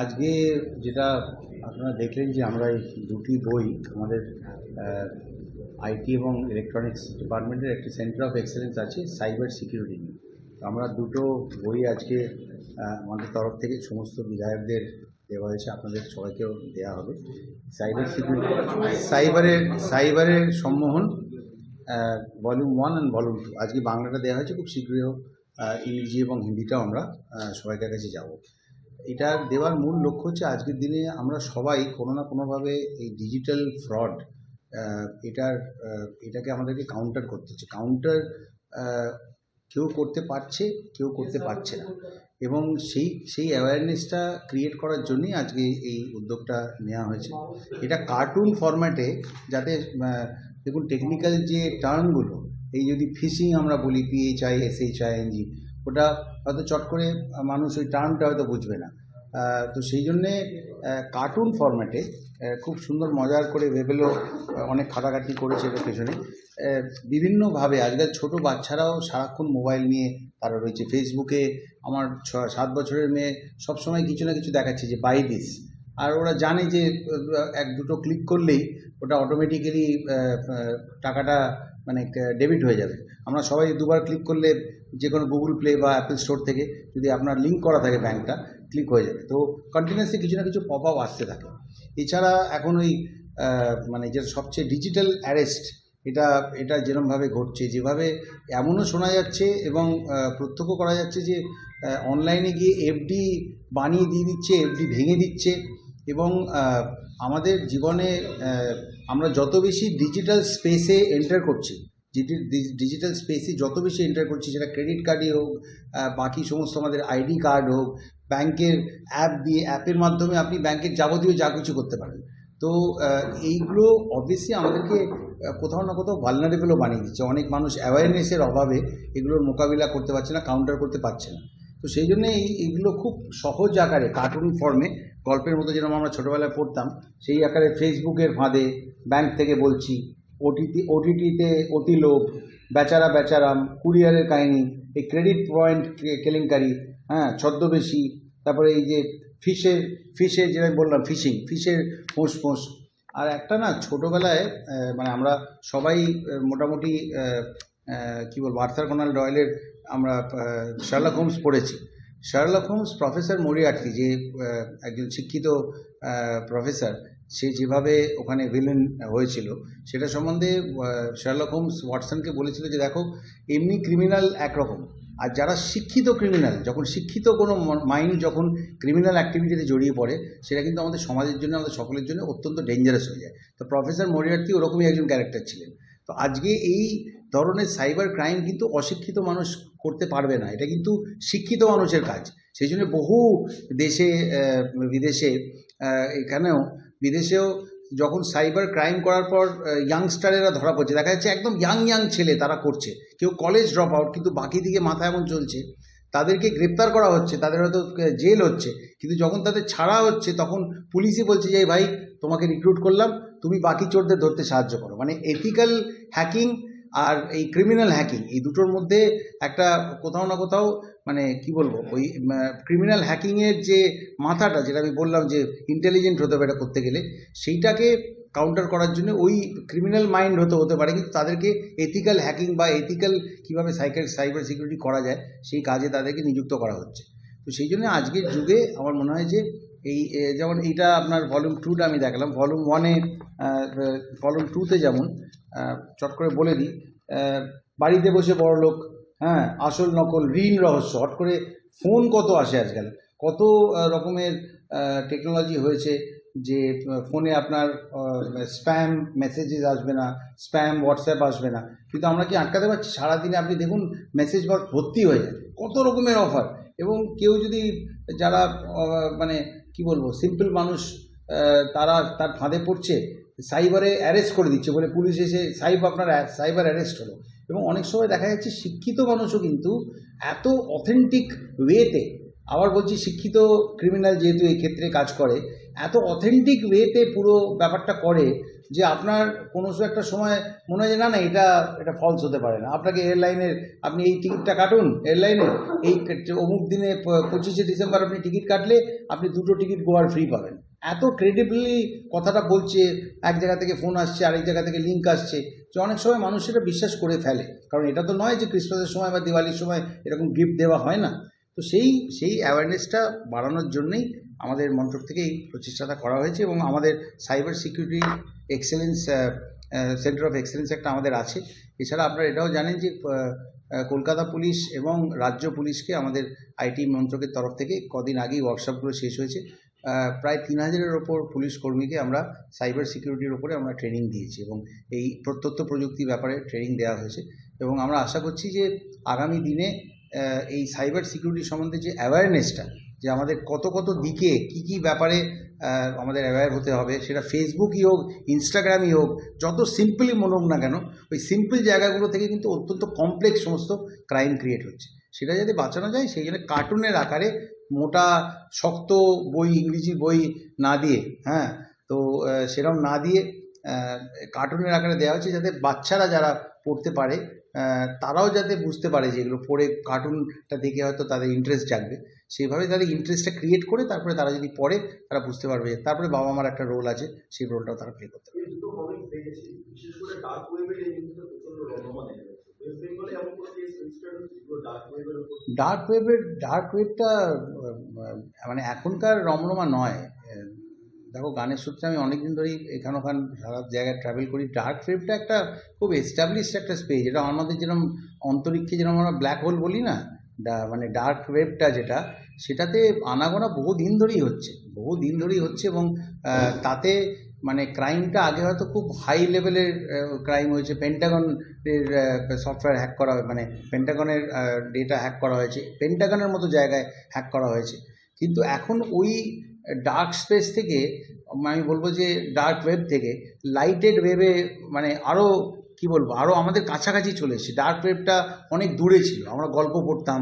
আজকে যেটা আপনারা দেখলেন যে আমরা এই দুটি বই আমাদের আইটি এবং ইলেকট্রনিক্স ডিপার্টমেন্টের একটি সেন্টার অফ এক্সেলেন্স আছে সাইবার সিকিউরিটি নিয়ে। আমরা দুটো বই আজকে আমাদের তরফ থেকে সমস্ত বিধায়কদের দেওয়া হয়েছে, আপনাদের সবাইকেও দেওয়া হবে। সাইবার সিকিউরিটি সাইবারের সাইবারের সম্মোহন volume one and volume two আজকে বাংলাটা দেওয়া হয়েছে, খুব শীঘ্রই ইংরেজি এবং হিন্দিটাও আমরা সবাইকার কাছে যাব। এটা দেওয়ার মূল লক্ষ্য হচ্ছে আজকের দিনে আমরা সবাই কোনো না কোনোভাবে এই ডিজিটাল ফ্রড এটার এটাকে আমাদেরকে কাউন্টার করতে হচ্ছে। কাউন্টার কেউ করতে পারছে, কেউ করতে পারছে না। এবং সেই সেই অ্যাওয়ারনেসটা ক্রিয়েট করার জন্যই আজকে এই উদ্যোগটা নেওয়া হয়েছে। এটা কার্টুন ফরম্যাটে যাতে দেখুন টেকনিক্যাল যে টার্মগুলো এই যদি ফিশিং আমরা বলি পিএইচআই এসএইচআই এনজি ওটা হয়তো চট করে মানুষ ওই টার্মটা হয়তো বুঝবে না। তো সেই জন্যে কার্টুন ফরম্যাটে খুব সুন্দর মজার করে ভেবেলো অনেক খাটাখাটি করেছে এটার পেছনে। বিভিন্নভাবে আজকাল ছোট বাচ্চারাও সারাক্ষণ মোবাইল নিয়ে তারা রয়েছে। ফেসবুকে আমার ছ, সাত বছরের মেয়ে সবসময় কিছু না কিছু দেখাচ্ছে যে বাই দিস আর ওরা জানে যে, এক দুটো ক্লিক করলেই ওটা অটোমেটিক্যালি টাকাটা মানে ডেবিট হয়ে যাবে। আমরা সবাই দুবার ক্লিক করলে যে কোনো গুগল প্লে বা অ্যাপেল স্টোর থেকে যদি আপনার লিঙ্ক করা থাকে ব্যাংকটা ক্লিক হয়ে যাবে তো কন্টিনিউসলি কিছু না কিছু পপ আপ আসতে থাকে। এছাড়া এখন ওই মানে যে সবচেয়ে ডিজিটাল অ্যারেস্ট এটা এটা যেরমভাবে ঘটছে, যেভাবে এমনও শোনা যাচ্ছে এবং প্রত্যক্ষ করা যাচ্ছে যে অনলাইনে গিয়ে এফডি বানিয়ে দিয়ে দিচ্ছে এফডি ভেঙে দিচ্ছে এবং আমাদের জীবনে আমরা যত বেশি ডিজিটাল স্পেসে এন্টার করছি ডিজিটাল স্পেসে যত বেশি এন্টার করছি, সেটা ক্রেডিট কার্ডই হোক বাকি সমস্ত আমাদের আইডি কার্ড হোক ব্যাংকের অ্যাপ দিয়ে অ্যাপের মাধ্যমে আপনি ব্যাংকের যাবতীয় যা কিছু করতে পারেন। তো এইগুলো অবভিয়াসলি আমাদেরকে কোথাও না কোথাও ভালনারেবলও বানিয়ে দিচ্ছে। অনেক মানুষ অ্যাওয়ারনেসের অভাবে এগুলোর মোকাবিলা করতে পারছে না কাউন্টার করতে পারছে না। তো সেই জন্য এইগুলো খুব সহজ আকারে কার্টুন ফর্মে গল্পের মতো যেরকম আমরা ছোটোবেলায় পড়তাম, সেই আকারে ফেসবুকের ফাঁদে ব্যাংক থেকে বলছি ওটিটি ওটিটিতে অতিলোভ, বেচারা বেচারাম, কুরিয়ারের কাহিনী, এই ক্রেডিট পয়েন্ট কেলেঙ্কারি হ্যাঁ ছদ্মবেশী, তারপরে এই যে ফিশের ফিশের যেটা বললাম, ফিশিং, ফিশের ফোঁস ফোঁস আর একটা না, ছোটোবেলায় মানে আমরা সবাই মোটামুটি কী বলব, আর্থার কোনাল ডয়েলের আমরা শার্লক হোমস পড়েছি। শার্লক হোমস প্রফেসর মরিয়ার্টি যে একজন শিক্ষিত প্রফেসর সে যেভাবে ওখানে ভিলেন হয়েছিল, সেটা সম্বন্ধে শার্লক হোমস ওয়াটসনকে বলেছিল যে, দেখো, এমনি ক্রিমিনাল একরকম। আর যারা শিক্ষিত ক্রিমিনাল যখন শিক্ষিত কোনো মাইন্ড যখন ক্রিমিনাল অ্যাক্টিভিটিতে জড়িয়ে পড়ে, সেটা কিন্তু আমাদের সমাজের জন্য, আমাদের সকলের জন্য অত্যন্ত ডেঞ্জারাস হয়ে যায়। তো প্রফেসর মরিয়ার্টি ওরকমই একজন ক্যারেক্টার ছিলেন। তো আজকে এই ধরনের সাইবার ক্রাইম কিন্তু অশিক্ষিত মানুষ করতে পারবে না। এটা কিন্তু শিক্ষিত মানুষের কাজ। সেই জন্য বহু দেশে বিদেশে এখানেও বিদেশেও যখন সাইবার ক্রাইম করার পর ইয়াংস্টারেরা ধরা পড়ছে। দেখা যাচ্ছে একদম ইয়াং ইয়াং ছেলে তারা করছে। কেউ কলেজ ড্রপ আউট কিন্তু বাকি দিকে মাথা এমন চলছে। তাদেরকে গ্রেপ্তার করা হচ্ছে, তাদের হয়তো জেল হচ্ছে। কিন্তু যখন তাদের ছাড়া হচ্ছে, তখন পুলিশই বলছে যে, "এই ভাই, তোমাকে রিক্রুট করলাম। তুমি বাকি চোরদের ধরতে সাহায্য করো। মানে এথিক্যাল হ্যাকিং আর এই ক্রিমিনাল হ্যাকিং এই দুটোর মধ্যে একটা কোথাও না কোথাও মানে কি বলব, ওই ক্রিমিনাল হ্যাকিংয়ের যে মাথাটা, যেটা আমি বললাম যে ইন্টেলিজেন্ট হতে হবে এটা করতে গেলে, সেইটাকে কাউন্টার করার জন্য ওই ক্রিমিনাল মাইন্ড হতে হতে পারে। কিন্তু তাদেরকে এথিক্যাল হ্যাকিং বা এথিক্যাল কীভাবে সাইকেল সাইবার সিকিউরিটি করা যায়, সেই কাজে তাদেরকে নিযুক্ত করা হচ্ছে। তো সেই জন্য আজকের যুগে আমার মনে হয় যে এই যেমন এইটা আপনার ভলিউম টুটা আমি দেখলাম। ভলিউম ওয়ানে ভলিউম টুতে যেমন চট করে বলে দিই বাড়িতে বসে বড় লোক হ্যাঁ আসল নকল ঋণ রহস্য, হট করে ফোন কত আসে আজকাল? কত রকমের টেকনোলজি হয়েছে যে ফোনে আপনার স্প্যাম মেসেজেস আসবে না স্প্যাম হোয়াটসঅ্যাপ আসবে না। কিন্তু আমরা কি আটকাতে পারছি? সারাদিনে আপনি দেখুন মেসেজ বক্স ভর্তি হয়ে যায়। কত রকমের অফার এবং কেউ যদি যারা মানে কি বলব সিম্পল মানুষ তারা তার ফাঁদে পড়ছে, সাইবারে অ্যারেস্ট করে দিচ্ছে বলে পুলিশ এসে সাইব আপনার, সাইবার অ্যারেস্ট হলো। এবং অনেক সময় দেখা যাচ্ছে শিক্ষিত মানুষও কিন্তু এত অথেন্টিক ওয়েতে আবার বলছি, শিক্ষিত ক্রিমিনাল যেহেতু এই ক্ষেত্রে কাজ করে, এত অথেন্টিক ওয়েতে পুরো ব্যাপারটা করে যে আপনার কোনো একটা সময় মনে হয় যে না না, এটা এটা ফলস হতে পারে না। আপনাকে এয়ারলাইনের আপনি এই টিকিটটা কাটুন এয়ারলাইনে এই অমুক দিনে পঁচিশে ডিসেম্বর আপনি টিকিট কাটলে আপনি দুটো টিকিট গোয়ার ফ্রি পাবেন। এত ক্রেডিবলি কথাটা বলছে, এক জায়গা থেকে ফোন আসছে, আরেক জায়গা থেকে লিঙ্ক আসছে, যে অনেক সময় মানুষ এটা বিশ্বাস করে ফেলে। কারণ এটা তো নয় যে ক্রিসমাসের সময় বা দিওয়ালির সময় এরকম গিফট দেওয়া হয় না। তো সেই সেই অ্যাওয়ারনেসটা বাড়ানোর জন্যই আমাদের মন্ত্রক থেকে এই প্রচেষ্টাটা করা হয়েছে এবং আমাদের cyber security excellence centre of excellence একটা আমাদের আছে। এছাড়া আপনারা এটাও জানেন যে কলকাতা পুলিশ এবং রাজ্য পুলিশকে আমাদের আইটি মন্ত্রকের তরফ থেকে কদিন আগেই ওয়ার্কশপগুলো শেষ হয়েছে। প্রায় তিন হাজারের ওপর পুলিশ কর্মীকে আমরা সাইবার সিকিউরিটির ওপরে আমরা ট্রেনিং দিয়েছি এবং এই প্রত্যত্ত প্রযুক্তি ব্যাপারে ট্রেনিং দেওয়া হয়েছে। এবং আমরা আশা করছি যে, আগামী দিনে এই সাইবার সিকিউরিটি সম্বন্ধে যে অ্যাওয়ারনেসটা যে আমাদের কত কত দিকে কি কি ব্যাপারে আমাদের অ্যাওয়্যার হতে হবে, সেটা ফেসবুকই হোক ইনস্টাগ্রামই হোক, যত সিম্পলি মনে হোক না কেন, ওই সিম্পল জায়গাগুলো থেকে কিন্তু অত্যন্ত কমপ্লেক্স সমস্ত ক্রাইম ক্রিয়েট হচ্ছে। সেটা যাতে বাঁচানো যায়, সেই জন্য কার্টুনের আকারে মোটা, শক্ত বই, ইংরেজি বই না দিয়ে হ্যাঁ তো সেরকম না দিয়ে কার্টুনের আকারে দেওয়া হচ্ছে যাতে বাচ্চারা যারা পড়তে পারে তারাও যাতে বুঝতে পারে যে এগুলো পড়ে কার্টুনটা দেখে হয়তো তাদের ইন্টারেস্ট জাগবে। সেইভাবে তাদের ইন্টারেস্টটা ক্রিয়েট করে তারপরে তারা যদি পড়ে তারা বুঝতে পারবে তারপরে বাবা মার একটা রোল আছে সেই রোলটাও তারা প্লে করতে পারবে। ডার্ক ওয়েবের ডার্ক ওয়েবটা মানে এখনকার রমরমা নয়। দেখো গানের সূত্রে আমি অনেকদিন ধরেই এখান ওখান সারা জায়গায় ট্রাভেল করি। ডার্ক ওয়েবটা একটা খুব এস্টাবলিশড একটা স্পেস এটা আমাদের যেরকম অন্তরিক্ষে যেরকম আমরা ব্ল্যাক হোল বলি না মানে ডার্ক ওয়েবটা যেটা, সেটাতে আনাগোনা বহু দিন ধরেই হচ্ছে বহু দিন ধরেই হচ্ছে এবং তাতে মানে ক্রাইমটা আগে হয়তো খুব হাই লেভেলের ক্রাইম হয়েছে। পেন্টাগনের সফটওয়্যার হ্যাক করা মানে পেন্টাগনের ডেটা হ্যাক করা হয়েছে। পেন্টাগনের মতো জায়গায় হ্যাক করা হয়েছে। কিন্তু এখন ওই ডার্ক স্পেস থেকে আমি বলব যে ডার্ক ওয়েব থেকে লাইটেড ওয়েবে মানে আরও কি বলব আরও আমাদের কাছাকাছি চলে এসেছে। ডার্ক ওয়েবটা অনেক দূরে ছিল। আমরা গল্প পড়তাম।